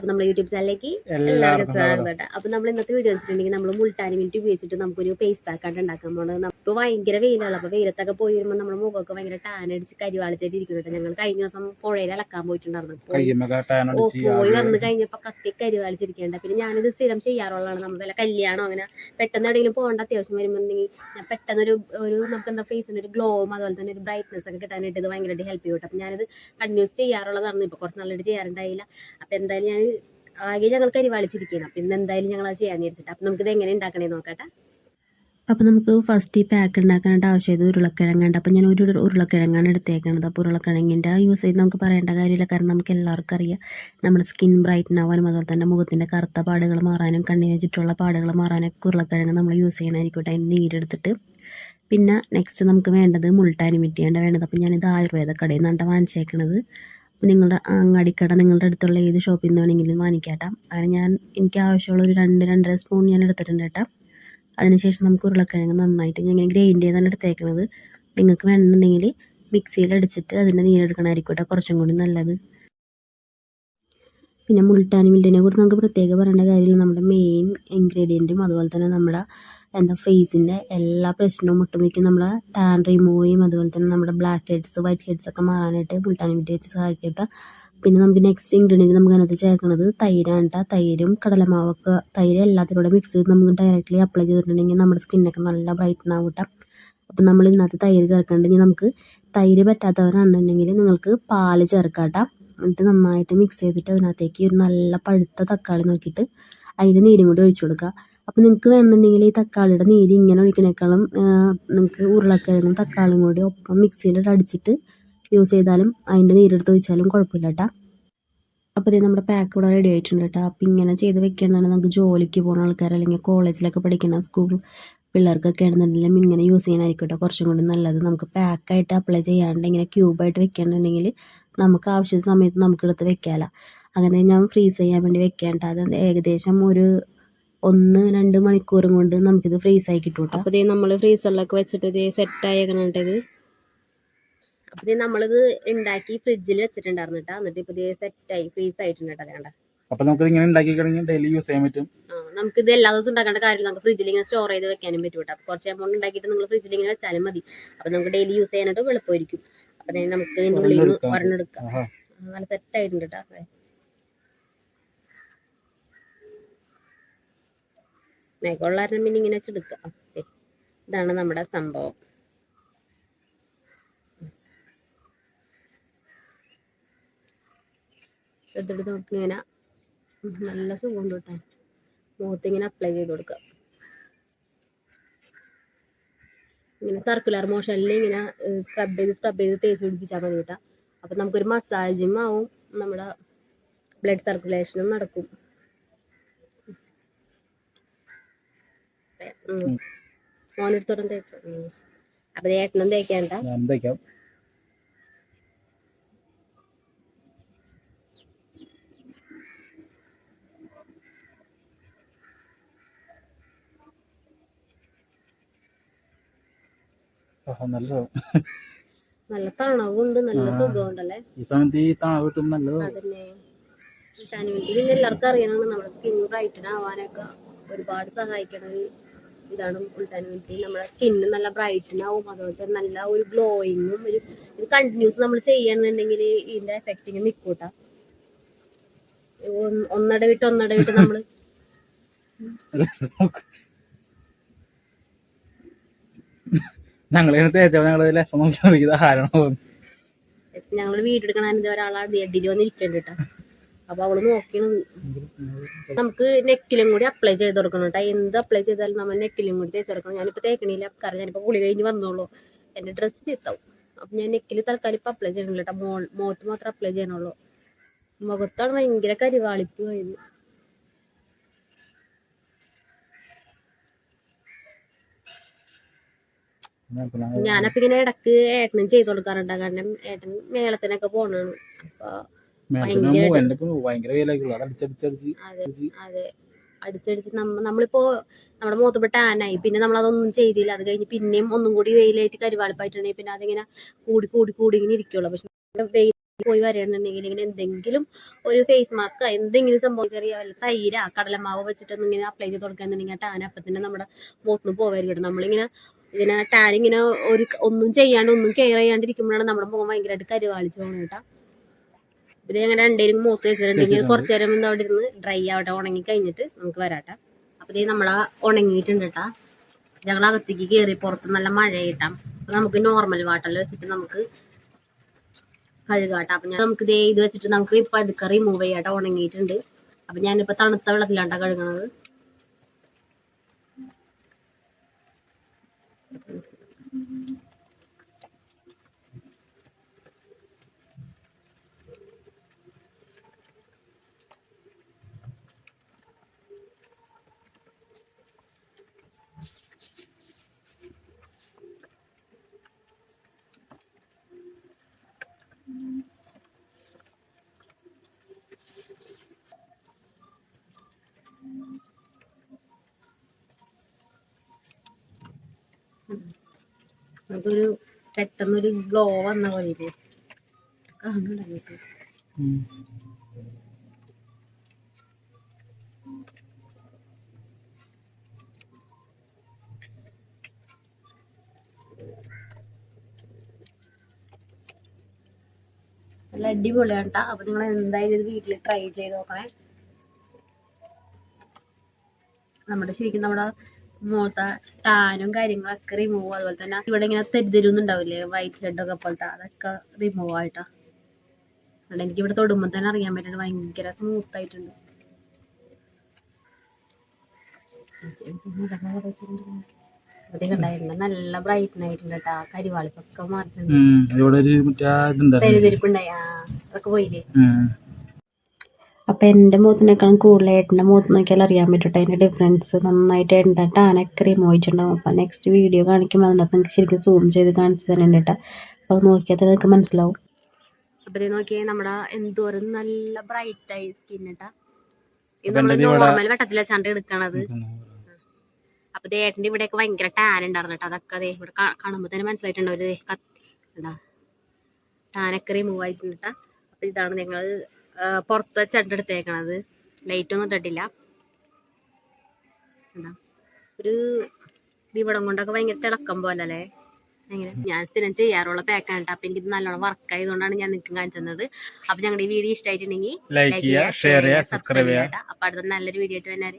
അപ്പൊ നമ്മുടെ യൂട്യൂബ് ചാനലിലേക്ക് എല്ലാവർക്കും സ്വാഗതം. കേട്ടോ അപ്പൊ നമ്മൾ ഇന്നത്തെ വീഡിയോ വെച്ചിട്ടുണ്ടെങ്കിൽ നമ്മൾ മുൾട്ടാനി മിനിറ്റ് ഉപയോഗിച്ചിട്ട് നമുക്കൊരു ഫേസ് പാക്ക് ആയിട്ട് ഉണ്ടാക്കാൻ പോകുന്നത് ഇപ്പൊ ഭയങ്കര വെയിലാണ്. അപ്പൊ വെയിലത്തൊക്കെ പോയി വരുമ്പോൾ നമ്മുടെ മുഖമൊക്കെ ഭയങ്കര ടാൻ അടിച്ച് കരിവാളിച്ചായിട്ട് ഇരിക്കുന്നുണ്ട് ഞങ്ങൾ കഴിഞ്ഞ ദിവസം പുഴയിൽ അലക്കാൻ പോയിട്ടുണ്ടായിരുന്നു. പോയി വന്നു ടാൻ ഓ അടിച്ച് പോയി ആകെ വന്ന് കഴിഞ്ഞപ്പോ കത്തി കരിവാളിച്ചിരിക്കേണ്ട പിന്നെ ഞാനിത് സ്ഥിരം ചെയ്യാറുള്ളതാണ്. നമ്മൾ വല്ല കല്യാണം അങ്ങനെ പെട്ടെന്ന് എവിടെയെങ്കിലും പോകേണ്ട അത്യാവശ്യം വരുമ്പോണ്ടെങ്കിൽ ഞാൻ പെട്ടെന്ന് ഒരു ഒരു നമുക്ക് എന്താ ഫേസിന് ഒരു ഗ്ലോവും അതുപോലെ തന്നെ ഒരു ബ്രൈറ്റ്നസ് ഒക്കെ കിട്ടാനായിട്ട് ഇത് ഭയങ്കരമായിട്ട് ഹെൽപ്പ് ചെയ്യും അപ്പൊ ഞാനിത് കണ്ടിന്യൂസ് ചെയ്യാറുള്ളതാണ് ഇപ്പൊ കുറച്ച് നാളായിട്ട് ചെയ്യാറുണ്ടായില്ല. അപ്പൊ എന്തായാലും ഞാൻ ആകെ ഞങ്ങൾ കരിവാളിച്ചിരിക്കുകയാണ്. അപ്പൊ ഇന്ന് എന്തായാലും ഞങ്ങൾ അത് ചെയ്യാൻ വിചാരിച്ചിട്ട്. അപ്പൊ ഇത് എങ്ങനെ ഉണ്ടാക്കണേ നോക്കട്ടെ അപ്പോൾ നമുക്ക് ഫസ്റ്റ് ഈ പാക്ക് ഉണ്ടാക്കാനായിട്ട് ആവശ്യമായത് ഉരുളക്കിഴങ്ങുണ്ട് അപ്പോൾ ഞാൻ ഒരു ഉരുള- ഉരുളക്കിഴങ്ങാണ് എടുത്തേക്കണത്. അപ്പോൾ ഉരുളക്കിഴങ്ങിന്റെ യൂസ് ചെയ്ത് നമുക്ക് പറയേണ്ട കാര്യമില്ല. കാരണം നമുക്ക് എല്ലാവർക്കും അറിയാം. നമ്മുടെ സ്കിൻ ബ്രൈറ്റൻ ആവാനും അതുപോലെ തന്നെ മുഖത്തിന്റെ കറുത്ത പാടുകൾ മാറാനും കണ്ണിന് ചുറ്റുമുള്ള പാടുകൾ മാറാനൊക്കെ ഉരുളക്കിഴങ്ങ് നമ്മൾ യൂസ് ചെയ്യണമായിരിക്കട്ടെ അതിന് നീരെടുത്തിട്ട് പിന്നെ നെക്സ്റ്റ് നമുക്ക് വേണ്ടത് മുൾട്ടാനി മിറ്റിയാണ്ട് വേണ്ടത്. അപ്പോൾ ഞാനിത് ആയുർവേദ കടയിൽ നിന്നാണ് വാങ്ങിച്ചേക്കണത്. നിങ്ങളുടെ അങ്ങാടിക്കട നിങ്ങളുടെ അടുത്തുള്ള ഏത് ഷോപ്പിൽ നിന്ന് വേണമെങ്കിലും വാങ്ങിക്കാട്ടാം അങ്ങനെ ഞാൻ എനിക്ക് ആവശ്യമുള്ള ഒരു രണ്ട് രണ്ടര സ്പൂൺ ഞാൻ എടുത്തിട്ടുണ്ട് കേട്ടോ. അതിനുശേഷം നമുക്ക് ഉരുളക്കിഴങ്ങ് നന്നായിട്ട് ഇങ്ങനെ ഗ്രൈൻഡ് ചെയ്താണ് എടുത്തേക്കുന്നത് നിങ്ങൾക്ക് വേണമെന്നുണ്ടെങ്കിൽ മിക്സിയിൽ അടിച്ചിട്ട് അതിന്റെ നീരെടുക്കണമായിരിക്കും കേട്ടോ കുറച്ചും കൂടി നല്ലത്. പിന്നെ മുൾട്ടാനി മിൽറ്റിനെ കുറിച്ച് നമുക്ക് പ്രത്യേകം പറയേണ്ട കാര്യമില്ല. നമ്മുടെ മെയിൻ ഇൻഗ്രീഡിയന്റും അതുപോലെ തന്നെ നമ്മുടെ എന്താ ഫേസിന്റെ എല്ലാ പ്രശ്നവും ഒട്ടുമിക്ക നമ്മളെ ടാൻ റിമൂവ് ചെയ്യും. അതുപോലെ തന്നെ നമ്മുടെ ബ്ലാക്ക് ഹെഡ്സ് വൈറ്റ് ഹെഡ്സ് ഒക്കെ മാറാനായിട്ട് ബുൾട്ടാനി വിട്ടി വെച്ച് സഹായിക്കും കേട്ടോ പിന്നെ നമുക്ക് നെക്സ്റ്റ് ഇൻഗ്രീഡിയന്റ് നമുക്ക് അതിനകത്ത് ചേർക്കുന്നത് തൈരാണ് കേട്ടോ തൈരും കടലമാവൊക്കെ തൈര് എല്ലാത്തിലൂടെ മിക്സ് ചെയ്ത് നമുക്ക് ഡയറക്റ്റ്ലി അപ്ലൈ ചെയ്തിട്ടുണ്ടെങ്കിൽ നമ്മുടെ സ്കിന്നൊക്കെ നല്ല ബ്രൈറ്റൻ ആവും കേട്ടോ അപ്പം നമ്മൾ ഇതിനകത്ത് തൈര് ചേർക്കേണ്ടെങ്കിൽ നമുക്ക് തൈര് പറ്റാത്തവരാണെന്നുണ്ടെങ്കിൽ നിങ്ങൾക്ക് പാൽ ചേർക്കാം കേട്ടോ എന്നിട്ട് നന്നായിട്ട് മിക്സ് ചെയ്തിട്ട് അതിനകത്തേക്ക് ഒരു നല്ല പഴുത്ത തക്കാളി നോക്കിയിട്ട് അതിന്റെ നീരും കൂടി ഒഴിച്ചു കൊടുക്കുക. അപ്പോൾ നിങ്ങൾക്ക് വേണമെന്നുണ്ടെങ്കിൽ ഈ തക്കാളിയുടെ നീര് ഇങ്ങനെ ഒഴിക്കണേക്കാളും നിങ്ങൾക്ക് ഉരുളക്കിഴങ്ങും തക്കാളിയും കൂടി ഒപ്പം മിക്സിയിലിട്ട് അടിച്ചിട്ട് യൂസ് ചെയ്താലും അതിന്റെ നീരെടുത്ത് ഒഴിച്ചാലും കുഴപ്പമില്ല കേട്ടോ അപ്പോൾ ഇത് നമ്മുടെ പാക്ക് ഇവിടെ റെഡി ആയിട്ടുണ്ട് കേട്ടോ അപ്പോൾ ഇങ്ങനെ ചെയ്ത് വെക്കുകയാണെങ്കിൽ നമുക്ക് ജോലിക്ക് പോകുന്ന ആൾക്കാർ അല്ലെങ്കിൽ കോളേജിലൊക്കെ പഠിക്കുന്ന സ്കൂൾ പിള്ളേർക്കൊക്കെ ആണെന്നുണ്ടെങ്കിലും ഇങ്ങനെ യൂസ് ചെയ്യാനായിരിക്കും കേട്ടോ കുറച്ചും കൂടി നല്ലത്. നമുക്ക് പാക്കായിട്ട് അപ്ലൈ ചെയ്യാണ്ട് ഇങ്ങനെ ക്യൂബായിട്ട് വെക്കുകയാണെന്നുണ്ടെങ്കിൽ നമുക്ക് ആവശ്യ സമയത്ത് നമുക്കെടുത്ത് വെക്കാമല്ലോ അങ്ങനെ ഞാൻ ഫ്രീസ് ചെയ്യാൻ വേണ്ടി വെക്കേണ്ട. അത് ഏകദേശം ഒരു ഒന്ന് രണ്ട് മണിക്കൂറും കൊണ്ട് നമുക്കിത് ഫ്രീസ് ആയി കിട്ടും കേട്ടോ അപ്പോൾ ഇതേ നമ്മൾ ഫ്രീസറിലൊക്കെ വെച്ചിട്ട് ഇതേ സെറ്റായി ഇത് അപ്പോൾ ഇത് നമ്മളിത് ഉണ്ടാക്കി ഫ്രിഡ്ജിൽ വെച്ചിട്ടുണ്ടായിരുന്നു കേട്ടോ എന്നിട്ട് ഇപ്പോൾ ഇതേ സെറ്റായി ഫ്രീസ് ആയിട്ടുണ്ട് കേട്ടോ കണ്ടോ? അപ്പോൾ നമുക്ക് ഇങ്ങനെ ഉണ്ടാക്കി കഴിഞ്ഞാൽ ഡെയിലി യൂസ് ചെയ്യാൻ പറ്റും. നമുക്ക് ഇത് എല്ലാ ദിവസവും ഉണ്ടാക്കേണ്ട കാര്യമില്ല നമുക്ക് ഫ്രിഡ്ജിൽ ഇങ്ങനെ സ്റ്റോർ ചെയ്ത് വെക്കാനും പറ്റും കേട്ടോ അപ്പോൾ കുറച്ച് എമൗണ്ട് ഉണ്ടാക്കിയിട്ട് നിങ്ങൾ ഫ്രിഡ്ജിൽ ഇങ്ങനെ വെച്ചാലും മതി. അപ്പോൾ നമുക്ക് ഡെയിലി യൂസ് ചെയ്യാനായിട്ട് എളുപ്പമായിരിക്കും. അപ്പോൾ നമുക്ക് ഇതിന്റെ ഉള്ളിൽ നിന്ന് ഒരെണ്ണം എടുക്കാം. നല്ല സെറ്റ് ആയിട്ടുണ്ട് കേട്ടോ മേഘമുള്ളായിരുന്നു പിന്നെ ഇങ്ങനെ വെച്ചെടുക്കാം ഓക്കെ. ഇതാണ് നമ്മുടെ സംഭവം. എടുത്തിട്ട് നോക്കി ഇങ്ങനെ നല്ല സുഖമുണ്ട് കേട്ടോ. മുഖത്ത് ഇങ്ങനെ അപ്ലൈ ചെയ്ത് കൊടുക്കുക. ഇങ്ങനെ സർക്കുലർ മോഷനിൽ ഇങ്ങനെ സ്ക്രബ് ചെയ്ത് സ്ക്രബ് ചെയ്ത് തേച്ച് പിടിപ്പിച്ചാൽ മതി കേട്ടോ. അപ്പം നമുക്കൊരു മസാജും ആവും. നമ്മുടെ ബ്ലഡ് സർക്കുലേഷനും നടക്കും. തേച്ചു. അപ്പൊ ഏട്ടനും തേക്കണ്ട? നല്ല തണവുണ്ട് നല്ല. സുഖമുണ്ടല്ലേ? ഈ സമയത്ത് ഈ തണവ് കിട്ടും നല്ലത് അതന്നെ. പിന്നെ എല്ലാവർക്കും അറിയണതാണ് നമ്മുടെ സ്കിൻ ബ്രൈറ്റൻ ആവാനൊക്കെ ഒരുപാട് സഹായിക്കണ ഒരു ഇതാണ് ഉൾട്ടാനുവിറ്റി നമ്മുടെ സ്കിന്ന് നല്ല ബ്രൈറ്റൻ ആവും. അതുപോലെ തന്നെ നല്ല ഒരു ഗ്ലോയിങ്ങും ഒരു ഇത് കണ്ടിന്യൂസ് നമ്മൾ ചെയ്യണമെന്നുണ്ടെങ്കിൽ ഇതിന്റെ എഫക്റ്റിങ് നിൽക്കൂട്ട ഒന്നട വിട്ട് ഒന്നട വിട്ട് നമ്മൾ ഞങ്ങൾ ഞങ്ങൾ വീടെടുക്കണ ഒരാളാണ് എഡിയിൽ വന്നിരിക്കേണ്ട കേട്ടോ അപ്പൊ അവൾ നോക്കിയത് നമുക്ക് നെക്കിലും കൂടി അപ്ലൈ ചെയ്ത് കൊടുക്കണം കേട്ടോ എന്ത് അപ്ലൈ ചെയ്താലും നമ്മൾ നെക്കിലും കൂടി തേച്ച് കൊടുക്കണം. ഞാനിപ്പോൾ തേക്കണില്ല. കാരണം ഞാനിപ്പോൾ കുളി കഴിഞ്ഞ് വന്നോളൂ. എന്റെ ഡ്രസ്സ് ചീത്താവും അപ്പം ഞാൻ നെക്കിൽ തൽക്കാലം ഇപ്പം അപ്ലൈ ചെയ്യണില്ല കേട്ടോ മോ മുഖത്ത് മാത്രം അപ്ലൈ ചെയ്യണുള്ളൂ. മുഖത്താണ് ഭയങ്കര കരിവാളിപ്പ് കഴിഞ്ഞു ഞാനപ്പിങ്ങനെ ഇടയ്ക്ക് ഏട്ടനും ചെയ്തു കൊടുക്കാറുണ്ട്. കാരണം ഏട്ടൻ മേളത്തിനൊക്കെ പോണാണ്. അപ്പോൾ ഇപ്പൊ ഭയങ്കര അത് അടിച്ചടിച്ച് നമ്മ നമ്മളിപ്പോ നമ്മുടെ മുഖത്ത് ഇപ്പൊ ടാനായി പിന്നെ നമ്മൾ അതൊന്നും ചെയ്തില്ല. അത് കഴിഞ്ഞ് പിന്നെയും ഒന്നും കൂടി വെയിലായിട്ട് കരുവാളിപ്പായിട്ടുണ്ടെങ്കിൽ പിന്നെ അതിങ്ങനെ കൂടി കൂടി കൂടി ഇങ്ങനെ ഇരിക്കുള്ളൂ പക്ഷെ വെയിൽ പോയി വരണമെന്നുണ്ടെങ്കിൽ ഇങ്ങനെ എന്തെങ്കിലും ഒരു ഫേസ് മാസ്ക് എന്തെങ്കിലും സംഭവം ചെറിയ വല്ല തൈര കടലമാവ് വെച്ചിട്ടൊന്നും ഇങ്ങനെ അപ്ലൈ ചെയ്ത് കൊടുക്കുകയാണെന്നുണ്ടെങ്കിൽ ടാൻ അപ്പം തന്നെ നമ്മുടെ മുഖത്തുനിന്ന് പോവായിരിക്കും നമ്മളിങ്ങനെ ഇങ്ങനെ ടാൻ ഇങ്ങനെ ഒരു ഒന്നും ചെയ്യാണ്ട് ഒന്നും കെയർ ചെയ്യാണ്ടിരിക്കുമ്പോഴാണ് നമ്മുടെ മുഖം ഭയങ്കരമായിട്ട് കരുവാളിച്ച് പോകണം കേട്ടോ. ഇത് അങ്ങനെ രണ്ടേരും മൂത്ത് വെച്ചിട്ടുണ്ടെങ്കിൽ കുറച്ചു നേരം ഒന്ന് അവിടെ ഇരുന്ന് ഡ്രൈ ആവട്ടെ ഉണങ്ങി കഴിഞ്ഞിട്ട് നമുക്ക് വരാട്ടെ. അപ്പോൾ ഇതേ നമ്മളെ ഉണങ്ങിയിട്ടുണ്ട് കേട്ടാ ഞങ്ങൾ അകത്തേക്ക് കയറി പുറത്ത് നല്ല മഴ കിട്ടാം അപ്പൊ നമുക്ക് നോർമൽ വാട്ടറിൽ വെച്ചിട്ട് നമുക്ക് കഴുകാട്ടെ. അപ്പം ഞാൻ നമുക്ക് ഇതേ ഇത് വെച്ചിട്ട് നമുക്ക് ഇപ്പൊ അതൊക്കെ റിമൂവ് ചെയ്യാട്ടോ ഉണങ്ങിയിട്ടുണ്ട്. അപ്പം ഞാനിപ്പോൾ തണുത്ത വെള്ളത്തിലാണ്ടാ കഴുകണത്. നമുക്കൊരു പെട്ടെന്നൊരു ഗ്ലോ വന്ന പോലെ ഇത്? കാണുന്നുണ്ടായിട്ട്. നല്ല അടിപൊളിയാണ് കേട്ടോ അപ്പൊ നിങ്ങൾ എന്തായാലും ഇത് വീട്ടിൽ ട്രൈ ചെയ്ത് നോക്കണേ. നമ്മുടെ ശരിക്കും നമ്മുടെ മുഖത്തെ ടാനും കാര്യങ്ങളൊക്കെ റിമൂവ് അതുപോലെ തന്നെ ഇവിടെ ഇങ്ങനെ തെരുതെരുന്നുണ്ടാവില്ലേ? വൈറ്റ് ഹെഡ് ഒക്കെ പോലത്തെ അതൊക്കെ റിമൂവ് ആയിട്ടാ. അതുകൊണ്ട് എനിക്ക് ഇവിടെ തൊടുമ്പോൾ തന്നെ അറിയാൻ പറ്റുന്നുണ്ട് ഭയങ്കര സ്മൂത്ത് ആയിട്ടുണ്ട്. നല്ല ബ്രൈറ്റ് ആയിട്ടുണ്ട് കേട്ടോ. കരിവാളിപ്പൊക്കെ മാറിയിട്ടുണ്ട്. തെരുതെരിപ്പുണ്ടായി. അതൊക്കെ പോയില്ലേ? ഉം. അപ്പം എന്റെ മുഖത്തിനേക്കാളും കൂടുതൽ ഏട്ടന്റെ മുഖത്ത് നോക്കിയാൽ അറിയാൻ പറ്റും അതിന്റെ ഡിഫറൻസ് നന്നായിട്ട് ഏട്ടന്റെ ടാനൊക്കെ റിമൂവ് ചെയ്തിട്ടുണ്ടാവും അപ്പം നെക്സ്റ്റ് വീഡിയോ കാണിക്കുമ്പോൾ അതിനകത്ത് നിങ്ങൾക്ക് ശരിക്കും സൂം ചെയ്ത് കാണിച്ചു തരുന്നുണ്ട് കേട്ടോ അപ്പോൾ അത് നോക്കിയാൽ തന്നെ നിങ്ങൾക്ക് മനസ്സിലാവും. അപ്പോൾ ഇത് നോക്കിയാൽ നമ്മുടെ എന്തോരം നല്ല ബ്രൈറ്റ് ആയി സ്കിൻ കേട്ടാ ഇത് നമ്മൾ നോർമൽ വെട്ടത്തിൽ വെച്ചാണ്ട് എടുക്കണത്. അപ്പൊ ഇത് ഏട്ടന്റെ ഇവിടെയൊക്കെ ഭയങ്കര ടാൻ ഉണ്ടായിരുന്നു കേട്ടോ അതൊക്കെ അതെ ഇവിടെ കാണുമ്പോൾ തന്നെ മനസ്സിലായിട്ടുണ്ടോ ഒരു ഉണ്ടാ ടാനൊക്കെ റിമൂവ് ആയിട്ടുണ്ട് അപ്പൊ അപ്പോൾ ഇതാണ് നിങ്ങൾ പുറത്ത് വെച്ചാണ്ട് എടുത്തേക്കണത്. ലൈറ്റ് ഒന്നും ഇട്ടിട്ടില്ല? ഒരു ദിവടം കൊണ്ടൊക്കെ ഭയങ്കര തിളക്കം പോലെ അല്ലേ ഭയങ്കര ഞാൻ സ്ഥിരം ചെയ്യാറുള്ള പാക്കാണ് അപ്പം എനിക്കിത് നല്ലോണം വർക്ക് ആയതുകൊണ്ടാണ് ഞാൻ നിങ്ങൾക്ക് കാണിച്ചത് അപ്പൊ അപ്പം ഞങ്ങളുടെ ഈ വീഡിയോ ഇഷ്ടമായിട്ടുണ്ടെങ്കിൽ ലൈക്ക് ചെയ്യുക ഷെയർ ചെയ്യുക സബ്സ്ക്രൈബ് ചെയ്യുക അപ്പം അടുത്ത നല്ലൊരു വീഡിയോ ആയിട്ട് തന്നെ